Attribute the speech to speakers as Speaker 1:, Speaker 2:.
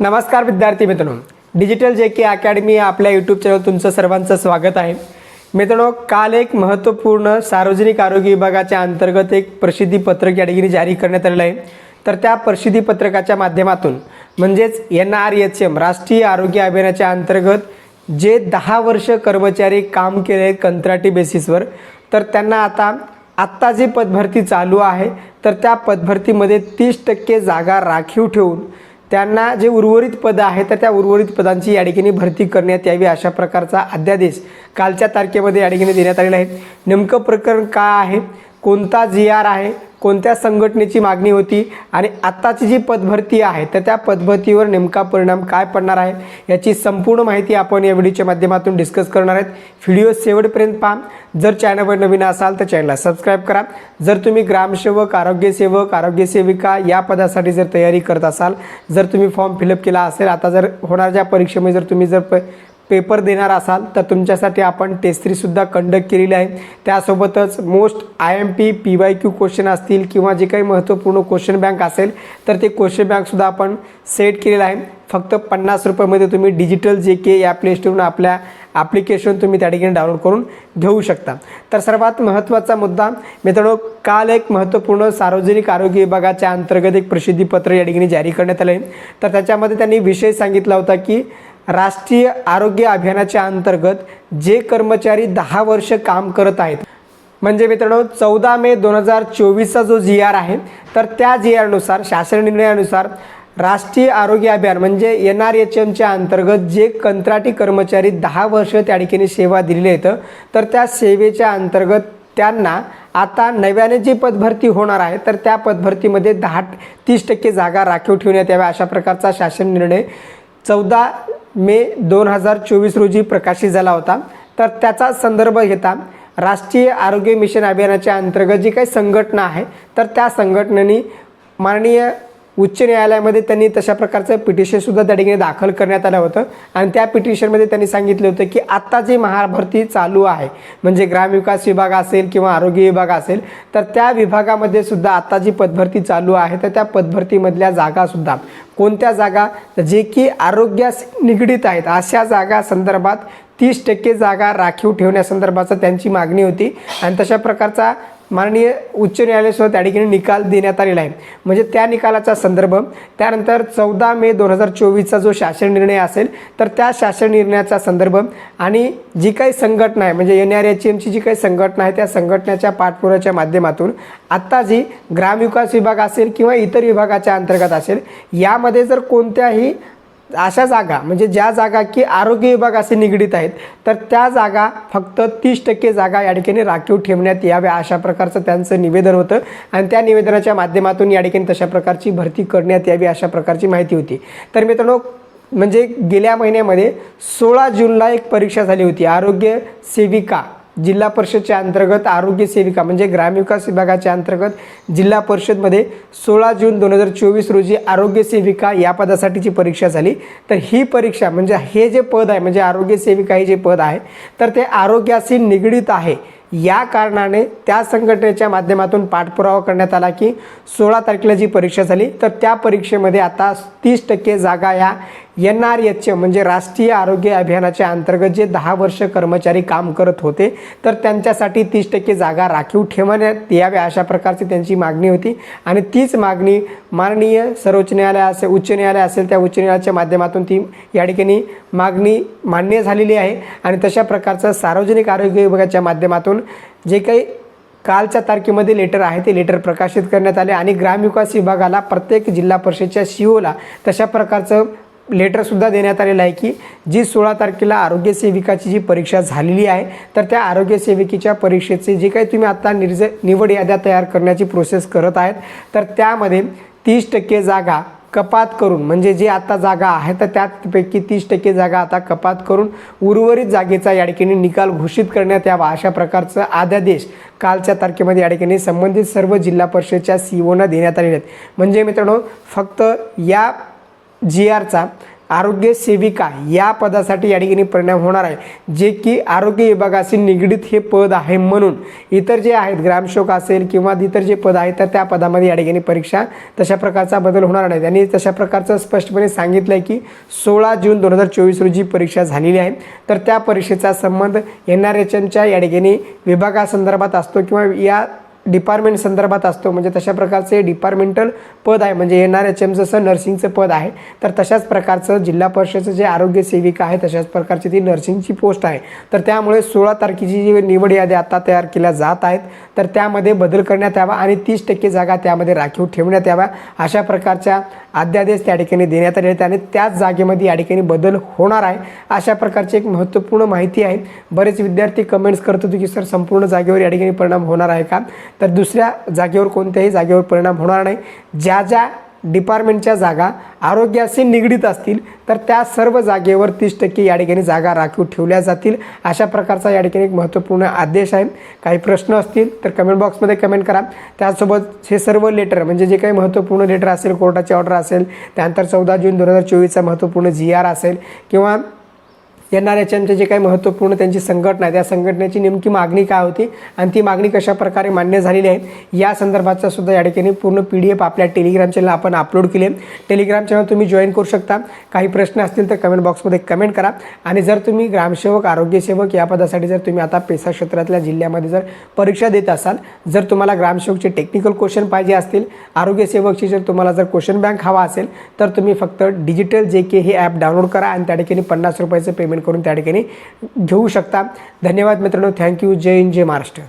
Speaker 1: नमस्कार विद्यार्थी मित्रांनो. डिजिटल जे के अकॅडमी आपल्या यूट्यूब चॅनल तुमचं सर्वांचं स्वागत आहे. मित्रांनो काल एक महत्त्वपूर्ण सार्वजनिक आरोग्य विभागाच्या अंतर्गत एक प्रसिद्धी पत्रक या ठिकाणी जारी करण्यात आलेलं आहे. तर त्या प्रसिद्धी पत्रकाच्या माध्यमातून म्हणजेच एन आर एच एम राष्ट्रीय आरोग्य अभियानाच्या अंतर्गत जे दहा वर्ष कर्मचारी काम केले आहेत कंत्राटी बेसिसवर तर त्यांना आता आत्ता जी पदभरती चालू आहे तर त्या पदभरतीमध्ये तीस टक्के जागा राखीव ठेवून त्यांना जे उर्वरित पदं आहेत तर त्या उर्वरित पदांची या ठिकाणी भरती करण्यात यावी अशा प्रकारचा अध्यादेश कालच्या तारखेमध्ये या ठिकाणी देण्यात आलेला आहे. नेमकं प्रकरण काय आहे? कोणता जी आर आहे? कोणत्या संघटनेची मागणी होती आणि आत्ताची जी पदभरती आहे तर त्या पदभरतीवर नेमका परिणाम काय पडणार आहे याची संपूर्ण माहिती आपण या व्हिडिओच्या माध्यमातून डिस्कस करणार आहेत. व्हिडिओ शेवटपर्यंत पहा. जर चॅनलवर नवीन असाल तर चॅनलला सबस्क्राईब करा. जर तुम्ही ग्रामसेवक आरोग्यसेवक आरोग्यसेविका या पदासाठी जर तयारी करत असाल जर तुम्ही फॉर्म फिलअप केला असेल आता जर होणाऱ्या परीक्षेमध्ये जर तुम्ही जर प पेपर देणार असाल तर तुमच्यासाठी आपण टेस्ट थ्रीसुद्धा कंडक्ट केलेली आहे. त्यासोबतच most I M P P Y Q question असतील किंवा जे काही महत्त्वपूर्ण क्वेश्चन बँक असेल तर ते क्वेश्चन बँकसुद्धा आपण सेट केलेलं आहे. फक्त पन्नास रुपयामध्ये तुम्ही डिजिटल जे के या प्ले स्टोरवरून आपल्या ॲप्लिकेशन तुम्ही त्या ठिकाणी डाउनलोड करून घेऊ शकता. तर सर्वात महत्त्वाचा मुद्दा मित्रांनो काल एक महत्त्वपूर्ण सार्वजनिक आरोग्य विभागाच्या अंतर्गत एक प्रसिद्धीपत्र या ठिकाणी जारी करण्यात आलं आहे तर त्याच्यामध्ये त्यांनी विषय सांगितला होता की राष्ट्रीय आरोग्य अभियानाच्या अंतर्गत जे कर्मचारी दहा वर्ष काम करत आहेत. म्हणजे मित्रांनो चौदा मे दोन हजार चोवीसचा जो जी आर आहे तर त्या जी आरनुसार शासन निर्णयानुसार राष्ट्रीय आरोग्य अभियान म्हणजे एन आर एच एमच्या अंतर्गत जे कंत्राटी कर्मचारी दहा वर्ष त्या ठिकाणी सेवा दिलेली आहेत तर त्या सेवेच्या अंतर्गत त्यांना आता नव्याने जी पदभरती होणार आहे तर त्या पदभरतीमध्ये दहा तीस टक्के जागा राखीव ठेवण्यात याव्या अशा प्रकारचा शासन निर्णय चौदा मे दोन हजार चोवीस रोजी प्रकाशित झाला होता. तर त्याचा संदर्भ घेता राष्ट्रीय आरोग्य मिशन अभियानाच्या अंतर्गत जी काही संघटना आहे तर त्या संघटनेनी माननीय उच्च न्यायालयामध्ये त्यांनी तशा प्रकारचं पिटिशनसुद्धा त्या ठिकाणी दाखल करण्यात आलं होतं. आणि त्या पिटिशनमध्ये त्यांनी सांगितलं होतं की आत्ता जी महाभरती चालू आहे म्हणजे ग्रामविकास विभाग असेल किंवा आरोग्य विभाग असेल तर त्या विभागामध्ये सुद्धा आत्ता जी पदभरती चालू आहे तर त्या पदभरतीमधल्या जागासुद्धा कोणत्या जागा? जे की आरोग्यास निगडीत आहेत अशा जागा संदर्भात तीस टक्के जागा राखीव ठेवण्यासंदर्भाचं त्यांची मागणी होती. आणि तशा प्रकारचा माननीय उच्च न्यायालयासुद्धा त्या ठिकाणी निकाल देण्यात आलेला आहे. म्हणजे त्या निकालाचा संदर्भ त्यानंतर चौदा मे दोन हजार चोवीसचा जो शासन निर्णय असेल तर त्या शासन निर्णयाचा संदर्भ आणि जी काही संघटना आहे म्हणजे एन आर एच एमची जी काही संघटना आहे त्या संघटनेच्या पाठपुराव्याच्या माध्यमातून आत्ता जी ग्रामविकास विभाग असेल किंवा इतर विभागाच्या अंतर्गत असेल यामध्ये जर कोणत्याही अशा जागा म्हणजे ज्या जागा की आरोग्य विभागाशी निगडीत आहेत तर त्या जागा फक्त तीस टक्के जागा या ठिकाणी राखीव ठेवण्यात याव्या अशा प्रकारचं त्यांचं निवेदन होतं. आणि त्या निवेदनाच्या माध्यमातून या ठिकाणी तशा प्रकारची भरती करण्यात यावी अशा प्रकारची माहिती होती. तर मित्रांनो म्हणजे गेल्या महिन्यामध्ये सोळा जूनला एक परीक्षा झाली होती. आरोग्य सेविका जिल्हा परिषदच्या अंतर्गत आरोग्य सेविका म्हणजे ग्रामविकास विभागाच्या अंतर्गत जिल्हा परिषदमध्ये सोळा जून दोन हजार चोवीस रोजी आरोग्य सेविका या पदासाठीची परीक्षा झाली. तर ही परीक्षा म्हणजे हे जे पद आहे म्हणजे आरोग्य सेविका हे जे पद आहे तर ते आरोग्याशी निगडीत आहे. या कारणाने त्या संघटनेच्या माध्यमातून पाठपुरावा करण्यात आला की सोळा तारखेला जी परीक्षा झाली तर त्या परीक्षेमध्ये आता तीस टक्के जागा या एन आर एच एम म्हणजे राष्ट्रीय आरोग्य अभियानाच्या अंतर्गत जे दहा वर्ष कर्मचारी काम करत होते तर त्यांच्यासाठी तीस टक्के जागा राखीव ठेवण्यात याव्या अशा प्रकारची त्यांची मागणी होती. आणि तीच मागणी माननीय सर्वोच्च न्यायालय असेल उच्च न्यायालय असेल त्या उच्च न्यायालयाच्या माध्यमातून ती या ठिकाणी मागणी मान्य झालेली आहे. आणि तशा प्रकारचं सार्वजनिक आरोग्य विभागाच्या माध्यमातून जे काही कालच्या तारखेमध्ये लेटर आहे ते लेटर प्रकाशित करण्यात आले. आणि ग्रामविकास विभागाला प्रत्येक जिल्हा परिषदच्या सीओला तशा प्रकारचं लेटरसुद्धा देण्यात आलेलं आहे की जी सोळा तारखेला आरोग्य सेविकाची जी परीक्षा झालेली आहे तर त्या आरोग्य सेविकेच्या परीक्षेचे जे काही तुम्ही आत्ता निर्ज निवड याद्या तयार करण्याची प्रोसेस करत आहेत तर त्यामध्ये तीस टक्के जागा कपात करून म्हणजे जे आता जागा आहे तर त्यापैकी तीस टक्के जागा आता कपात करून उर्वरित जागेचा या ठिकाणी निकाल घोषित करण्यात यावा अशा प्रकारचं अध्यादेश कालच्या तारखेमध्ये या ठिकाणी संबंधित सर्व जिल्हा परिषदेच्या सीओना देण्यात आलेले आहेत. म्हणजे मित्रांनो फक्त या जी आरचा आरोग्य सेविका या पदासाठी या ठिकाणी परिणाम होणार आहे. जे की आरोग्य विभागाशी निगडीत हे पद आहे म्हणून इतर जे आहेत ग्रामसेवक असेल किंवा इतर जे पद आहेत तर त्या पदामध्ये या ठिकाणी परीक्षा तशा प्रकारचा बदल होणार नाही. त्यांनी तशा प्रकारचं स्पष्टपणे सांगितलं आहे की सोळा जून दोन हजार चोवीस रोजी परीक्षा झालेली आहे. तर त्या परीक्षेचा संबंध एन आर एच एमच्या या ठिकाणी विभागासंदर्भात असतो किंवा या डिपार्टमेंट संदर्भात असतो. म्हणजे तशा प्रकारचे डिपार्टमेंटल पद आहे. म्हणजे एन आर एच एम जसं नर्सिंगचं पद आहे. तर तशाच प्रकारचं जिल्हा परिषदेचं जे आरोग्य सेविका आहे तशाच प्रकारची ती नर्सिंगची पोस्ट आहे. तर त्यामुळे सोळा तारखेची जी निवड यादी आता तयार केल्या जात आहेत. तर त्यामध्ये बदल करण्यात यावा आणि तीस टक्के जागा त्यामध्ये राखीव ठेवण्यात याव्या. अशा प्रकारच्या अध्यादेश त्या ठिकाणी देण्यात आले आहेत आणि त्याच जागेमध्ये या ठिकाणी बदल होणार आहे. अशा प्रकारची एक महत्त्वपूर्ण माहिती आहे. बरेच विद्यार्थी कमेंट्स करत होते की सर संपूर्ण जागेवर या ठिकाणी परिणाम होणार आहे का? तर दुसऱ्या जागेवर कोणत्याही जागेवर परिणाम होणार नाही. ज्या ज्या डिपार्टमेंटच्या जागा आरोग्याशी निगडीत असतील तर त्या सर्व जागेवर तीस टक्के या ठिकाणी जागा राखीव ठेवल्या जातील. अशा प्रकारचा या ठिकाणी एक महत्त्वपूर्ण आदेश आहे. काही प्रश्न असतील तर कमेंट बॉक्समध्ये कमेंट करा. त्यासोबत हे सर्व लेटर म्हणजे जे काही महत्त्वपूर्ण लेटर असेल कोर्टाची ऑर्डर असेल त्यानंतर चौदा जून दोन हजार चोवीसचा महत्त्वपूर्ण जी आर असेल किंवा एन आर एच एमचे जे काही महत्त्वपूर्ण त्यांची संघटना आहे त्या संघटनेची नेमकी मागणी काय होती आणि ती मागणी कशा प्रकारे मान्य झालेली आहे या संदर्भाचा सुद्धा या ठिकाणी पूर्ण पी डी एफ आपल्या टेलिग्राम चॅनल आपण अपलोड केले टेलिग्राम चॅनल तुम्ही जॉईन करू शकता. काही प्रश्न असतील तर कमेंट बॉक्समध्ये कमेंट करा. आणि जर तुम्ही ग्रामसेवक आरोग्यसेवक या पदासाठी जर तुम्ही आता पेसा क्षेत्रातल्या जिल्ह्यामध्ये जर परीक्षा देत असाल जर तुम्हाला ग्रामसेवकचे टेक्निकल क्वेश्चन पाहिजे असतील आरोग्यसेवकची जर तुम्हाला जर क्वेश्चन बँक हवा असेल तर तुम्ही फक्त डिजिटल जे के हे ॲप डाउनलोड करा आणि त्या ठिकाणी पन्नास रुपयाचं पेमेंट करून त्या ठिकाणी घेऊ शकता. धन्यवाद मित्रांनो. थँक्यू जय हिंद जय महाराष्ट्र.